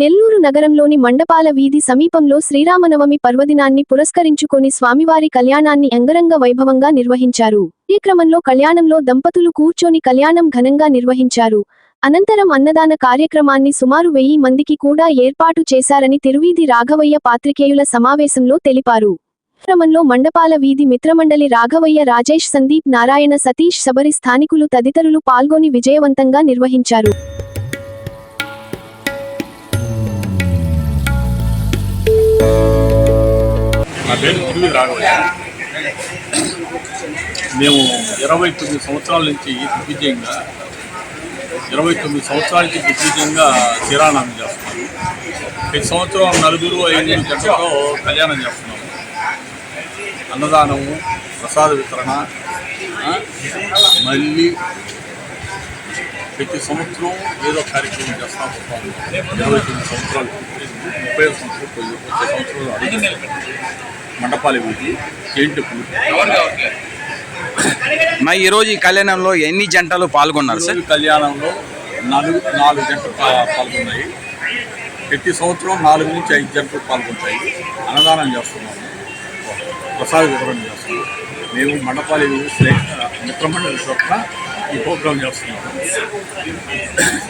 నెల్లూరు నగరంలోని మండపాల వీధి సమీపంలో శ్రీరామనవమి పర్వదినాన్ని పురస్కరించుకొని స్వామివారి కళ్యాణాన్ని అంగరంగ వైభవంగా నిర్వహించారు. ఈ క్రమంలో కళ్యాణంలో దంపతులు కూర్చొని కళ్యాణం ఘనంగా నిర్వహించారు. అనంతరం అన్నదాన కార్యక్రమాన్ని సుమారు వెయ్యి మందికి కూడా ఏర్పాటు చేశారని తిరువీధి రాఘవయ్య పాత్రికేయుల సమావేశంలో తెలిపారు. క్రమంలో మండపాల వీధి మిత్రమండలి రాఘవయ్య రాజేష్ సందీప్ నారాయణ సతీష్ శబరి స్థానికులు తదితరులు పాల్గొని విజయవంతంగా నిర్వహించారు. నా పేరు తిరిగి రాఘవయ్య. మేము ఇరవై తొమ్మిది సంవత్సరాల నుంచి దిగ్విజయంగా ఇరవై తొమ్మిది సంవత్సరాల నుంచి దిగ్విజయంగా శ్రీరామనామం చేస్తున్నాము ప్రతి సంవత్సరం నలుగురు ఐదు జంటతో కళ్యాణం చేస్తున్నాము అన్నదానము ప్రసాద వితరణ మళ్ళీ ప్రతి సంవత్సరం ఏదో కార్యక్రమం చేస్తా. ఉంటాము ఇరవై తొమ్మిది సంవత్సరాలు. ముప్పై సంవత్సరాలు పోయి వచ్చే సంవత్సరాలు అడుగు మండపాల వీధి జైంట్ మా ఈ రోజు ఈ కళ్యాణంలో ఎన్ని జంటలు పాల్గొన్నారు సార్? ఈరోజు కళ్యాణంలో నాలుగు నాలుగు జంటలు పాల్గొన్నాయి. ప్రతి సంవత్సరం నాలుగు నుంచి ఐదు జంటలు పాల్గొంటాయి. అన్నదానం చేస్తున్నాము. ప్రసాద వితరణ చేస్తున్నాము. మేము మండపాలి మిత్రమండలి తరఫున ఈ ప్రోగ్రాం చేస్తున్నాము.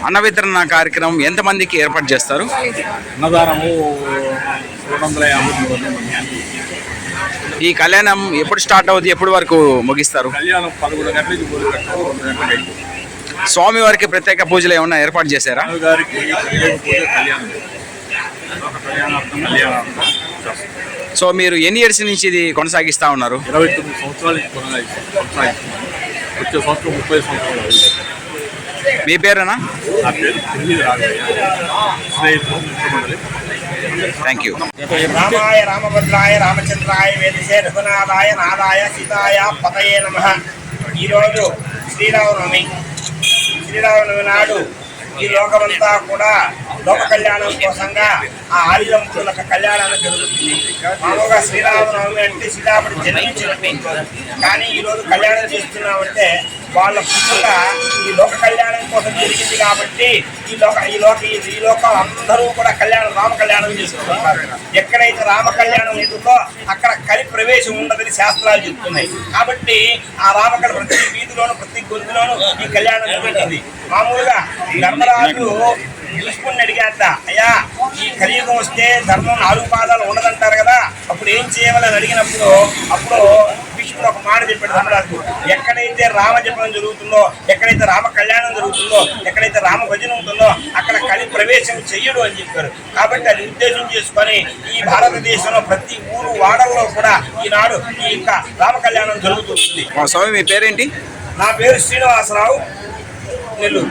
అన్న వితరణ కార్యక్రమం ఎంతమందికి ఏర్పాటు చేస్తారు? అన్నదానము రెండు వందల యాభై ఈ కళ్యాణం ఎప్పుడు స్టార్ట్ అవుతుంది ఎప్పుడు వరకు ముగిస్తారు? కళ్యాణం పదకొండు అయిపోయింది స్వామివారికి ప్రత్యేక పూజలు ఏమైనా ఏర్పాటు చేశారా? సో మీరు ఎన్ని ఇయర్స్ నుంచి ఇది కొనసాగిస్తా ఉన్నారు? ఇరవై తొమ్మిది సంవత్సరాల కొనసాగిస్తాం వచ్చే సంవత్సరం ముప్పై సంవత్సరాలు. మీ పేరేనా? థ్యాంక్ యూ రామాయ రామభద్రాయ రామచంద్రాయ వేదసే రఘునాథాయ నాదాయ సీతాయ పతయే నమ. ఈరోజు శ్రీరామనవమి. శ్రీరామనవమి నాడు ఈ లోకమంతా కూడా లోక కళ్యాణం కోసంగా ఆ ఆయుధముల కళ్యాణాలు జరుగుతుంది. మామూలుగా శ్రీరామనవమి అంటే శ్రీరాముడు జన్మించినట్టు కానీ ఈరోజు కళ్యాణం చేస్తున్నామంటే వాళ్ళ పుట్టుక ఈ లోక కళ్యాణం కోసం జరిగింది కాబట్టి ఈ లోక ఈ లోక ఈ- ఈ అందరూ కూడా కళ్యాణం రామ కళ్యాణం చేసుకుంటున్నారు. ఎక్కడైతే రామ కళ్యాణం ఉంటుందో అక్కడ కలి ప్రవేశం ఉండదని శాస్త్రాలు చెప్తున్నాయి. కాబట్టి ఆ రామకళ ప్రతి వీధిలోను ప్రతి గొంతులోను ఈ కళ్యాణం జరుగుతుంది. మామూలుగా ధర్మరాజు భీష్ముడిని అడిగాట అయ్యా ఈ కలియుగం వస్తే ధర్మం నాలుగు పాదాలు ఉండదంటారు కదా అప్పుడు ఏం చేయాలని అడిగినప్పుడు అప్పుడు భీష్ముడు ఒక మాట చెప్పాడు ధర్మరాజు ఎక్కడైతే రామ జపం జరుగుతుందో ఎక్కడైతే రామ కళ్యాణం జరుగుతుందో ఎక్కడైతే రామ భజన ఉంటుందో అక్కడ కలి ప్రవేశం చెయ్యడు అని చెప్పారు. కాబట్టి అది ఉద్దేశం చేసుకొని ఈ భారతదేశంలో ప్రతి ఊరు వాడల్లో కూడా ఈనాడు ఈ యొక్క రామ కళ్యాణం జరుగుతుంది మా స్వామి మీ పేరేంటి? నా పేరు Srinivasarao Nellore.